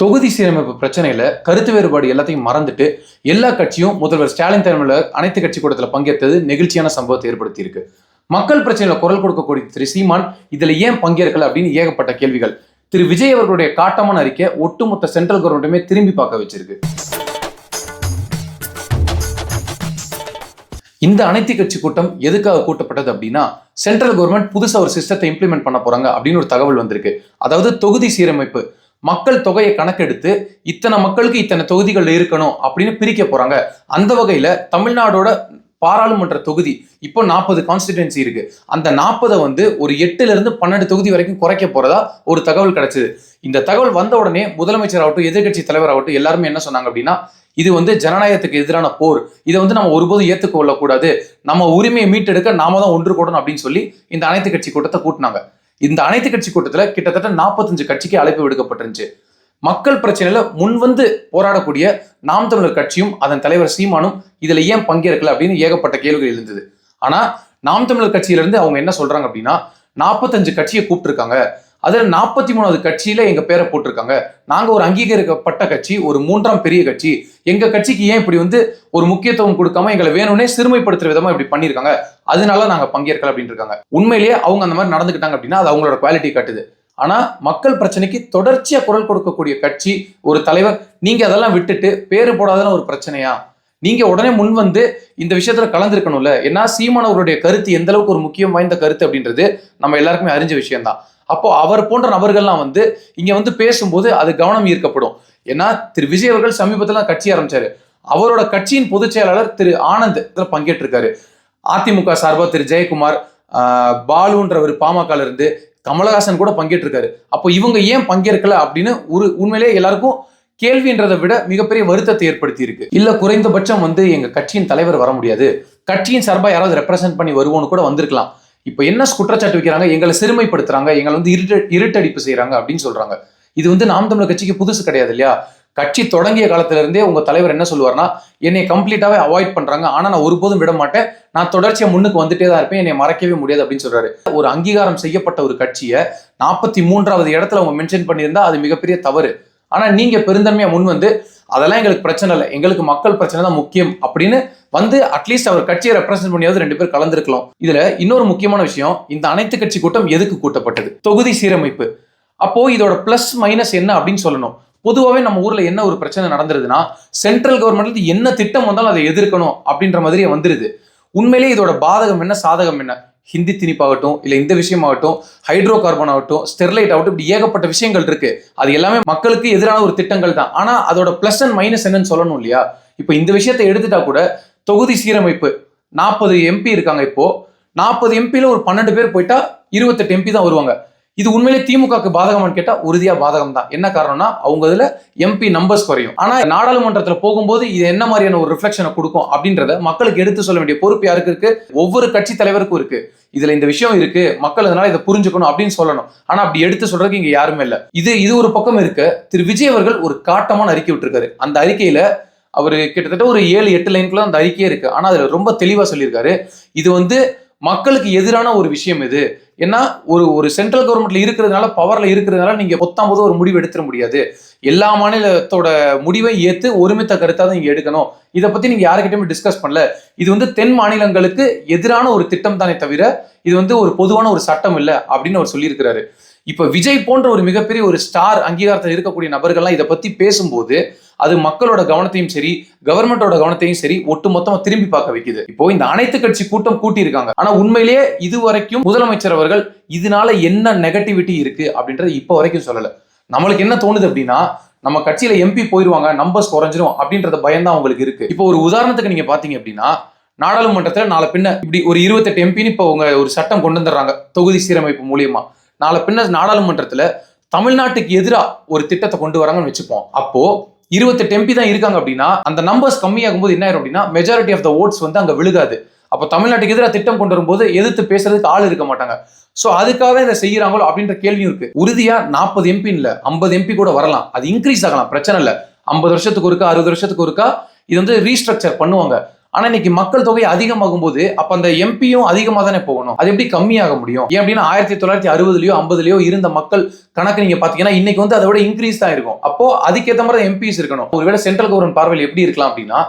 தொகுதி சீரமைப்பு பிரச்சனையில கருத்து வேறுபாடு எல்லாத்தையும் மறந்துட்டு எல்லா கட்சியும் முதல்வர் ஸ்டாலின் தலைமையில் அனைத்து கட்சி கூட்டத்தில் பங்கேற்றது நெகிழ்ச்சியான சம்பவத்தை ஏற்படுத்தி இருக்கு மக்கள் பிரச்சனையில குரல் கொடுக்கக்கூடிய திரு சீமான் இதுல ஏன் பங்கேற்கல அப்படின்னு ஏகப்பட்ட கேள்விகள். திரு விஜய் அவர்களுடைய காட்டமான அறிக்கை ஒட்டுமொத்த சென்ட்ரல் கவர்மெண்ட்டுமே திரும்பி பார்க்க வச்சிருக்கு. இந்த அனைத்து கட்சி கூட்டம் எதுக்காக கூட்டப்பட்டது அப்படின்னா சென்ட்ரல் கவர்மெண்ட் புதுசா ஒரு சிஸ்டத்தை இம்ப்ளிமெண்ட் பண்ண போறாங்க அப்படின்னு ஒரு தகவல் வந்திருக்கு. அதாவது தொகுதி சீரமைப்பு. மக்கள் தொகையை கணக்கெடுத்து இத்தனை மக்களுக்கு இத்தனை தொகுதிகள் இருக்கணும் அப்படின்னு பிரிக்க போறாங்க. அந்த வகையில தமிழ்நாடோட பாராளுமன்ற தொகுதி இப்போ நாற்பது கான்ஸ்டிடுவன்சி இருக்கு. அந்த நாற்பதை வந்து ஒரு எட்டுல இருந்து பன்னெண்டு தொகுதி வரைக்கும் குறைக்க போறதா ஒரு தகவல் கிடைச்சது. இந்த தகவல் வந்த உடனே முதலமைச்சர் ஆகட்டும் எதிர்கட்சி தலைவர் ஆகட்டும் எல்லாருமே என்ன சொன்னாங்க அப்படின்னா இது வந்து ஜனநாயகத்துக்கு எதிரான போர். இதை வந்து நம்ம ஒருபோதும் ஏற்றுக்கொள்ளக்கூடாது நம்ம உரிமையை மீட்டெடுக்க நாம தான் ஒன்று கூடணும் அப்படின்னு சொல்லி இந்த அனைத்து கட்சி கூட்டத்தை கூட்டினாங்க. இந்த அனைத்து கட்சி கூட்டத்தில் கிட்டத்தட்ட நாற்பத்தஞ்சு கட்சிக்கு அழைப்பு விடுக்கப்பட்டிருந்துச்சு. மக்கள் பிரச்சனையில முன் வந்து போராடக்கூடிய நாம் தமிழர் கட்சியும் அதன் தலைவர் சீமானும் இதுல ஏன் பங்கேற்கல அப்படின்னு ஏகப்பட்ட கேள்விகள் இருந்தது ஆனா நாம் தமிழர் கட்சியில இருந்து அவங்க என்ன சொல்றாங்க அப்படின்னா நாற்பத்தஞ்சு கட்சியை கூப்பிட்டுருக்காங்க. அதில் நாற்பத்தி மூணாவது கட்சியில் எங்கள் பேரை போட்டிருக்காங்க. நாங்கள் ஒரு அங்கீகரிக்கப்பட்ட கட்சி ஒரு மூன்றாம் பெரிய கட்சி. எங்கள் கட்சிக்கு ஏன் இப்படி வந்து ஒரு முக்கியத்துவம் கொடுக்காம எங்களை வேணும்னே சிறுமைப்படுத்துற விதமாக இப்படி பண்ணியிருக்காங்க? அதனால நாங்கள் பங்கேற்கல அப்படின்னு இருக்காங்க உண்மையிலேயே அவங்க அந்த மாதிரி நடந்துக்கிட்டாங்க அப்படின்னா அது அவங்களோட குவாலிட்டி காட்டுது. ஆனால் மக்கள் பிரச்சனைக்கு தொடர்ச்சியாக குரல் கொடுக்கக்கூடிய கட்சி ஒரு தலைவர் நீங்கள் அதெல்லாம் விட்டுட்டு பேரு போடாதான ஒரு பிரச்சனையா? நீங்கள் உடனே முன் வந்து இந்த விஷயத்தில் கலந்துருக்கணும்ல. ஏன்னா சீமான் அவருடைய கருத்து எந்த அளவுக்கு ஒரு முக்கியம் வாய்ந்த கருத்து அப்படின்றது நம்ம எல்லாருக்குமே அறிஞ்ச விஷயம்தான். அப்போ அவர் போன்ற நபர்கள்லாம் வந்து இங்க வந்து பேசும்போது அது கவனம் ஈர்க்கப்படும். ஏன்னா திரு. விஜய் அவர்கள் சமீபத்துல கட்சி ஆரம்பிச்சாரு. அவரோட கட்சியின் பொதுச் செயலாளர் திரு. ஆனந்த் இதுல பங்கேற்றிருக்காரு. அதிமுக சார்பா திரு. ஜெயக்குமார் பாலுன்றவர் பாமக இருந்து கமலஹாசன் கூட பங்கேற்றிருக்காரு. அப்போ இவங்க ஏன் பங்கேற்கல அப்படின்னு ஒரு உண்மையிலேயே எல்லாருக்கும் கேள்வின்றதை விட மிகப்பெரிய வருத்தத்தை ஏற்படுத்தி இருக்கு இல்ல குறைந்தபட்சம் வந்து எங்க கட்சியின் தலைவர் வர முடியாது. கட்சியின் சார்பா யாராவது ரெப்ரசென்ட் பண்ணி வருவோன்னு கூட வந்திருக்கலாம். இப்போ என்ன குற்றச்சாட்டு வைக்கிறாங்க? எங்களை சிறுமைப்படுத்துறாங்க. எங்களை வந்து இருட்ட இருட்டடிப்பு செய்யறாங்க அப்படின்னு சொல்றாங்க. இது வந்து நாம் தமிழர் கட்சிக்கு புதுசு கிடையாது இல்லையா? கட்சி தொடங்கிய காலத்துல இருந்தே உங்க தலைவர் என்ன சொல்லுவார்னா என்னை கம்ப்ளீட்டாவே அவாய்ட் பண்றாங்க. ஆனா நான் ஒருபோதும் விட மாட்டேன். நான் தொடர்ச்சியா முன்னுக்கு வந்துட்டே தான் இருப்பேன். என்னை மறக்கவே முடியாது அப்படின்னு சொல்றாரு. ஒரு அங்கீகாரம் செய்யப்பட்ட ஒரு கட்சியை நாற்பத்தி மூன்றாவது இடத்துல அவங்க மென்ஷன் பண்ணியிருந்தா அது மிகப்பெரிய தவறு. ஆனா நீங்க பெருந்தன்மையா முன் வந்து அதெல்லாம் எங்களுக்கு பிரச்சனை இல்லை. எங்களுக்கு மக்கள் பிரச்சனை தான் முக்கியம் அப்படின்னு வந்து அட்லீஸ்ட் அவர் கட்சியை ரெப்ரசென்ட் பண்ணியாவது ரெண்டு பேர் கலந்துருக்கலாம். இதுல இன்னொரு முக்கியமான விஷயம் இந்த அனைத்து கட்சி கூட்டம் எதுக்கு கூட்டப்பட்டது? தொகுதி சீரமைப்பு. அப்போ இதோட பிளஸ் மைனஸ் என்ன அப்படின்னு சொல்லணும். பொதுவாகவே நம்ம ஊர்ல என்ன ஒரு பிரச்சனை நடந்துருதுன்னா சென்ட்ரல் கவர்மெண்ட்ல என்ன திட்டம் வந்தாலும் அதை எதிர்க்கணும் அப்படின்ற மாதிரியே வந்துருது. உண்மையிலேயே இதோட பாதகம் என்ன சாதகம் என்ன? ஹிந்தி திணிப்பாகட்டும் இல்லை இந்த விஷயமாகட்டும் ஹைட்ரோ கார்பன் ஆகட்டும் ஸ்டெர்லைட் ஆகட்டும் இப்படி ஏகப்பட்ட விஷயங்கள் இருக்கு. அது எல்லாமே மக்களுக்கு எதிரான ஒரு திட்டங்கள் தான். ஆனால் அதோட ப்ளஸ் அண்ட் மைனஸ் என்னன்னு சொல்லணும் இல்லையா? இப்போ இந்த விஷயத்தை எடுத்துட்டா கூட தொகுதி சீரமைப்பு நாற்பது எம்பி இருக்காங்க இப்போ. நாற்பது எம்பியில் ஒரு பன்னெண்டு பேர் போயிட்டா இருபத்தெட்டு எம்பி தான் வருவாங்க. இது உண்மையிலே திமுகக்கு பாதகம்னு கேட்டா உறுதியா பாதகம் தான் என்ன காரணம்னா அவங்க இதுல எம்பி நம்பர்ஸ் குறையும். ஆனா நாடாளுமன்றத்துல போகும்போது இது என்ன மாதிரியான ஒரு ரிஃப்ளெக்ஷனை கொடுக்கும் அப்படின்றத மக்களுக்கு எடுத்து சொல்ல வேண்டிய பொறுப்பு யாருக்கு இருக்கு? ஒவ்வொரு கட்சி தலைவருக்கும் இருக்கு. இதுல இந்த விஷயம் இருக்கு. மக்கள் அதனால இதை புரிஞ்சுக்கணும் அப்படின்னு சொல்லணும். ஆனா அப்படி எடுத்து சொல்றதுக்கு இங்க யாருமே இல்ல. இது இது ஒரு பக்கம் இருக்கு. திரு. விஜய் அவர்கள் ஒரு காட்டமான அறிக்கை விட்டுருக்காரு. அந்த அறிக்கையில அவர் கிட்டத்தட்ட ஒரு ஏழு எட்டு லைனுக்குள்ள அந்த அறிக்கையே இருக்கு. ஆனா அதுல ரொம்ப தெளிவா சொல்லியிருக்காரு. இது வந்து மக்களுக்கு எதிரான ஒரு விஷயம் இது. ஏன்னா ஒரு ஒரு சென்ட்ரல் கவர்மெண்ட்ல இருக்கிறதுனால பவர்ல இருக்கிறதுனால நீங்க பொத்தாம் போது ஒரு முடிவு எடுத்துட முடியாது. எல்லா மாநிலத்தோட முடிவை ஏத்து ஒருமித்த கருத்தா தான் நீங்க எடுக்கணும். இதை பத்தி நீங்க யாருக்கிட்டயுமே டிஸ்கஸ் பண்ணல. இது வந்து தென் மாநிலங்களுக்கு எதிரான ஒரு திட்டம் தானே தவிர இது வந்து ஒரு பொதுவான ஒரு சட்டம் இல்லை அப்படின்னு அவர் சொல்லியிருக்கிறாரு. இப்போ விஜய் போன்ற ஒரு மிகப்பெரிய ஒரு ஸ்டார் அங்கீகாரத்தில் இருக்கக்கூடிய நபர்கள்லாம் இதை பற்றி பேசும்போது அது மக்களோட கவனத்தையும் சரி கவர்மெண்டோட கவனத்தையும் சரி ஒட்டு மொத்தமா திரும்பி பார்க்க வைக்குது. இப்போ இந்த அனைத்து கட்சி கூட்டம் கூட்டியிருக்காங்க. ஆனா உண்மையிலேயே இது வரைக்கும் முதலமைச்சர் அவர்கள் இதனால என்ன நெகட்டிவிட்டி இருக்கு அப்படின்றத இப்போ வரைக்கும் சொல்லல. நம்மளுக்கு என்ன தோணுது அப்படின்னா நம்ம கட்சியில எம்பி போயிருவாங்க நம்பர்ஸ் குறைஞ்சிரும் அப்படின்றத பயம் தான் அவங்களுக்கு இருக்கு. இப்போ ஒரு உதாரணத்துக்கு நீங்க பாத்தீங்க அப்படின்னா நாடாளுமன்றத்துல நாளை பின்ன இப்படி ஒரு இருபத்தெட்டு எம்பின்னு இப்போ உங்க ஒரு சட்டம் கொண்டு வந்துடுறாங்க தொகுதி சீரமைப்பு மூலியமா. நாளை பின்ன நாடாளுமன்றத்துல தமிழ்நாட்டுக்கு எதிராக ஒரு திட்டத்தை கொண்டு வராங்கன்னு வச்சுப்போம். அப்போ இருபத்தெட்டு எம்பி தான் இருக்காங்க அப்படின்னா அந்த நம்பர்ஸ் கம்மியாகும் போது என்ன ஆயிரும் அப்படின்னா மெஜாரிட்டி ஆஃப் த ஓட்ஸ் வந்து அங்க விழுகாது. அப்போ தமிழ்நாட்டுக்கு எதிராக திட்டம் கொண்டு வரும்போது எதிர்த்து பேசுறதுக்கு ஆள் இருக்க மாட்டாங்க. ஸோ அதுக்காக இதை செய்யறாங்களோ அப்படின்ற கேள்வியும் இருக்கு. உறுதியா நாற்பது எம்பி இல்லை ஐம்பது எம்பி கூட வரலாம். அது இன்க்ரீஸ் ஆகலாம் பிரச்சனை இல்லை. ஐம்பது வருஷத்துக்கு ஒருக்கா அறுபது வருஷத்துக்கு ஒருக்கா இது வந்து ரீஸ்ட்ரக்சர் பண்ணுவாங்க. ஆனா இன்னைக்கு மக்கள் தொகை அதிகமாகும் போது அப்ப அந்த எம்பியும் அதிகமா தானே போகணும். அது எப்படி கம்மியாக முடியும்? ஏன் அப்படின்னா ஆயிரத்தி தொள்ளாயிரத்தி அறுபதுலயோ ஐம்பதுலயோ இருந்த மக்கள் கணக்கு நீங்க பாத்தீங்கன்னா இன்னைக்கு வந்து அதை விட இன்க்ரீஸ் தான் இருக்கும். அப்போ அதுக்கேற்ற மாதிரி எம்பிஸ் இருக்கணும். ஒருவேளை சென்ட்ரல் கவர்மெண்ட் பார்வையில் எப்படி இருக்கலாம் அப்படின்னா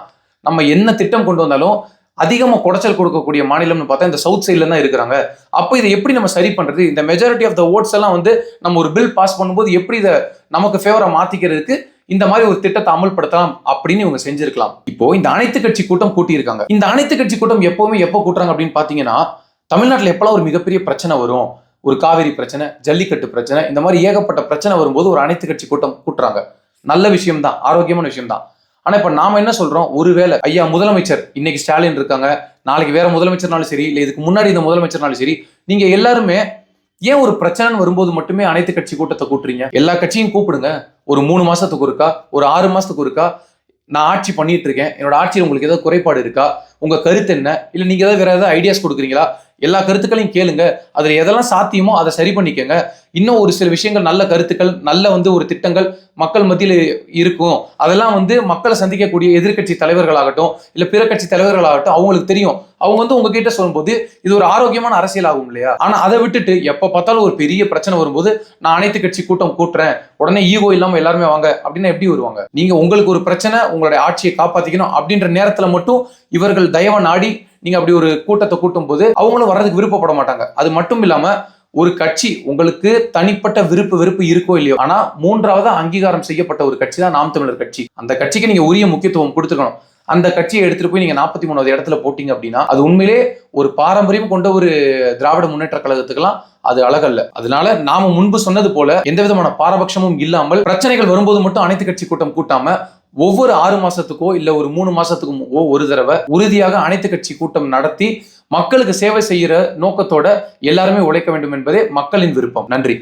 நம்ம என்ன திட்டம் கொண்டு வந்தாலும் அதிகமாக குடைச்சல் கொடுக்கக்கூடிய மாநிலம்னு பார்த்தா இந்த சவுத் சைடில் தான் இருக்கிறாங்க. அப்போ இதை எப்படி நம்ம சரி பண்றது? இந்த மெஜாரிட்டி ஆஃப் த ஓட்ஸ் எல்லாம் வந்து நம்ம ஒரு பில் பாஸ் பண்ணும்போது எப்படி இதை நமக்கு ஃபேவரா மாத்திக்கிறதுக்கு இந்த மாதிரி ஒரு திட்டத்தை அமல்படுத்தலாம் அப்படின்னு இவங்க செஞ்சிருக்கலாம். இப்போ இந்த அனைத்து கட்சி கூட்டம் கூட்டியிருக்காங்க. இந்த அனைத்து கட்சி கூட்டம் எப்பவுமே எப்போ கூட்டுறாங்க அப்படின்னு பாத்தீங்கன்னா தமிழ்நாட்டில் எப்பெல்லாம் ஒரு மிகப்பெரிய பிரச்சனை வரும் ஒரு காவிரி பிரச்சனை ஜல்லிக்கட்டு பிரச்சனை இந்த மாதிரி ஏகப்பட்ட பிரச்சனை வரும்போது ஒரு அனைத்து கட்சி கூட்டம் கூட்டுறாங்க. நல்ல விஷயம் தான் ஆரோக்கியமான விஷயம் தான் ஆனா இப்ப நாம என்ன சொல்றோம்? ஒருவேளை ஐயா முதலமைச்சர் இன்னைக்கு ஸ்டாலின் இருக்காங்க நாளைக்கு வேற முதலமைச்சர்னாலும் சரி இல்ல இதுக்கு முன்னாடி இந்த முதலமைச்சர்னாலும் சரி நீங்க எல்லாருமே ஏன் ஒரு பிரச்சனை வரும்போது மட்டுமே அனைத்து கட்சி கூட்டத்தை கூட்டுறீங்க? எல்லா கட்சியும் கூப்பிடுங்க. ஒரு மூணு மாசத்துக்கு ஒருக்கா? ஒரு ஆறு மாசத்துக்கு ஒருக்கா? நான் ஆட்சி பண்ணிட்டு இருக்கேன். என்னோட ஆட்சியில் உங்களுக்கு ஏதாவது குறைபாடு இருக்கா? உங்க கருத்து என்ன? இல்லை நீங்க ஏதாவது வேற ஏதாவது ஐடியாஸ் கொடுக்குறீங்களா? எல்லா கருத்துக்களையும் கேளுங்க. அதுல எதெல்லாம் சாத்தியமோ அதை சரி பண்ணிக்கோங்க. இன்னும் ஒரு சில விஷயங்கள் நல்ல கருத்துக்கள் நல்ல வந்து ஒரு திட்டங்கள் மக்கள் மத்தியில் இருக்கும். அதெல்லாம் வந்து மக்களை சந்திக்கக்கூடிய எதிர்க்கட்சி தலைவர்களாகட்டும் இல்லை பிற கட்சி தலைவர்களாகட்டும் அவங்களுக்கு தெரியும். அவங்க வந்து உங்ககிட்ட சொல்லும்போது இது ஒரு ஆரோக்கியமான அரசியல் ஆகும் இல்லையா? ஆனால் அதை விட்டுட்டு எப்போ பார்த்தாலும் ஒரு பெரிய பிரச்சனை வரும்போது நான் அனைத்து கட்சி கூட்டம் கூட்டுறேன். உடனே ஈகோ இல்லாமல் எல்லாருமே வாங்க அப்படின்னா எப்படி வருவாங்க? நீங்கள் உங்களுக்கு ஒரு பிரச்சனை உங்களுடைய ஆட்சியை காப்பாற்றிக்கணும் அப்படின்ற நேரத்தில் மட்டும் இவர்கள் தயவ நாடி நீங்க அப்படி ஒரு கூட்டத்தை கூட்டும் போது அவங்களும் வர்றதுக்கு விருப்பப்பட மாட்டாங்க. அது மட்டும் இல்லாம ஒரு கட்சி உங்களுக்கு தனிப்பட்ட விருப்பு வெறுப்பு இருக்கோ இல்லையோ ஆனா மூன்றாவது அங்கீகாரம் செய்யப்பட்ட ஒரு கட்சி தான் நாம் தமிழர் கட்சி. அந்த கட்சிக்கு நீங்க உரிய முக்கியத்துவம் கொடுத்துக்கணும். அந்த கட்சியை எடுத்துட்டு போய் நீங்க நாற்பத்தி மூணாவது இடத்துல போட்டீங்க அப்படின்னா அது உண்மையிலே ஒரு பாரம்பரியம் கொண்ட ஒரு திராவிட முன்னேற்ற கழகத்துக்கெல்லாம் அது அழகல்ல. அதனால நாம முன்பு சொன்னது போல எந்த விதமான பாரபட்சமும் இல்லாமல் பிரச்சனைகள் வரும்போது மட்டும் அனைத்து கட்சி கூட்டம் கூட்டாம ஒவ்வொரு ஆறு மாசத்துக்கோ இல்ல ஒரு மூணு மாசத்துக்கோ ஒரு தடவை உறுதியாக அனைத்து கட்சி கூட்டம் நடத்தி மக்களுக்கு சேவை செய்யற நோக்கத்தோட எல்லாருமே உழைக்க வேண்டும் என்பதே மக்களின் விருப்பம். நன்றி.